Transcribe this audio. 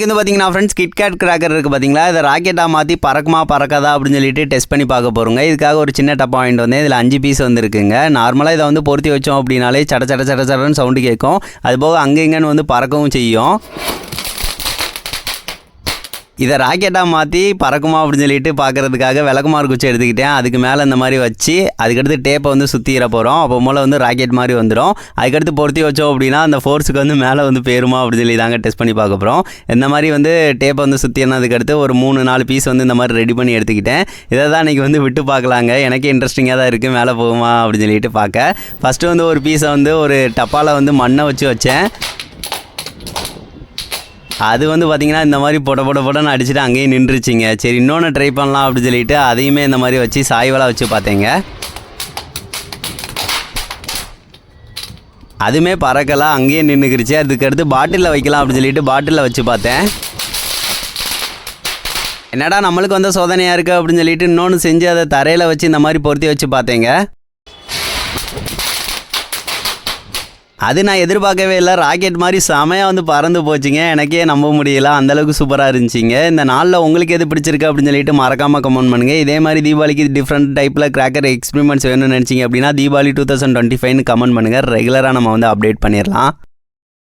இது வந்து பார்த்தீங்கன்னா ஃப்ரெண்ட்ஸ் கிட்கேட் கிராக்கர் இருக்குது பார்த்தீங்களா இதை ராக்கெட்டாக மாற்றி பறக்குமா பறக்காதா அப்படின்னு சொல்லிட்டு டெஸ்ட் பண்ணி பார்க்க போகிறோங்க இதுக்காக ஒரு சின்ன டப்பா வாங்கிட்டு வந்து இதில் அஞ்சு பீஸ் வந்துருக்குங்க. நார்மலாக இதை வந்து பொருத்தி வச்சோம் அப்படின்னாலே சட சட சட சடன்னு சவுண்டு கேட்கும். அதுபோக அங்கே இங்கேன்னு வந்து பறக்கவும் செய்யும். இதை ராக்கெட்டாக மாற்றி பறக்குமா அப்படின்னு சொல்லிட்டு பார்க்கறதுக்காக விளக்குமாறு குச்சி எடுத்துக்கிட்டேன். அதுக்கு மேலே இந்த மாதிரி வச்சு அதுக்கடுத்து டேப்பை வந்து சுற்றிட போகிறோம் அப்போ மூலம் வந்து ராக்கெட் மாதிரி வந்துடும் அதுக்கடுத்து பொருத்தி வச்சோம் அப்படின்னா அந்த ஃபோர்ஸுக்கு வந்து மேலே வந்து பேருமா அப்படின்னு சொல்லி தாங்க டெஸ்ட் பண்ணி பார்க்க போகிறோம் இந்த மாதிரி வந்து டேப்பை வந்து சுற்றினதுக்கடுத்து ஒரு மூணு நாலு பீஸ் வந்து இந்த மாதிரி ரெடி பண்ணி எடுத்துக்கிட்டேன். இதை தான் இன்றைக்கி வந்து விட்டு பார்க்கலாங்க. எனக்கே இன்ட்ரெஸ்டிங்காக தான் இருக்குது மேலே போகுமா அப்படின்னு சொல்லிட்டு பார்க்க. ஃபஸ்ட்டு வந்து ஒரு பீஸை வந்து ஒரு டப்பாவில் வந்து மண்ணை வச்சு வச்சேன். அது வந்து பார்த்தீங்கன்னா இந்த மாதிரி பொட பொட பொடன்னு அடிச்சுட்டு அங்கேயே நின்றுச்சிங்க. சரி இன்னொன்று ட்ரை பண்ணலாம் அப்படின்னு சொல்லிட்டு அதையுமே இந்த மாதிரி வச்சு சாய்வலாக வச்சு பார்த்தேங்க. அதுவுமே பறக்கலாம் அங்கேயே நின்றுக்கிருச்சு அதுக்கடுத்து பாட்டிலில் வைக்கலாம் அப்படின்னு சொல்லிட்டு பாட்டிலில் வச்சு பார்த்தேன். என்னடா நம்மளுக்கு வந்த சோதனையாக இருக்குது அப்படின்னு சொல்லிட்டு இன்னொன்று செஞ்சு அதை தரையில் வச்சு இந்த மாதிரி பொருத்தி வச்சு பார்த்தேங்க. அது நான் எதிர்பார்க்கவே இல்லை. ராக்கெட் மாதிரி செமையாக வந்து பறந்து போச்சுங்க. எனக்கே நம்ப முடியல. அந்தளவுக்கு சூப்பராக இருந்துச்சிங்க. இந்த நாளில் உங்களுக்கு எது பிடிச்சிருக்கு அப்படின்னு சொல்லிட்டு மறக்காமல் கமெண்ட் பண்ணுங்கள் இதே மாதிரி தீபாவளிக்கு டிஃப்ரெண்ட் டைப்பில் கிராக்கர் எக்ஸ்பெரிமெண்ட்ஸ் வேணும்னு நினச்சிங்க அப்படின்னா தீபாவளி டூ தௌசண்ட் டுவெண்ட்டி ஃபைவ்னு கமெண்ட் பண்ணுங்கள் ரெகுலராக நம்ம வந்து அப்டேட் பண்ணிடலாம்.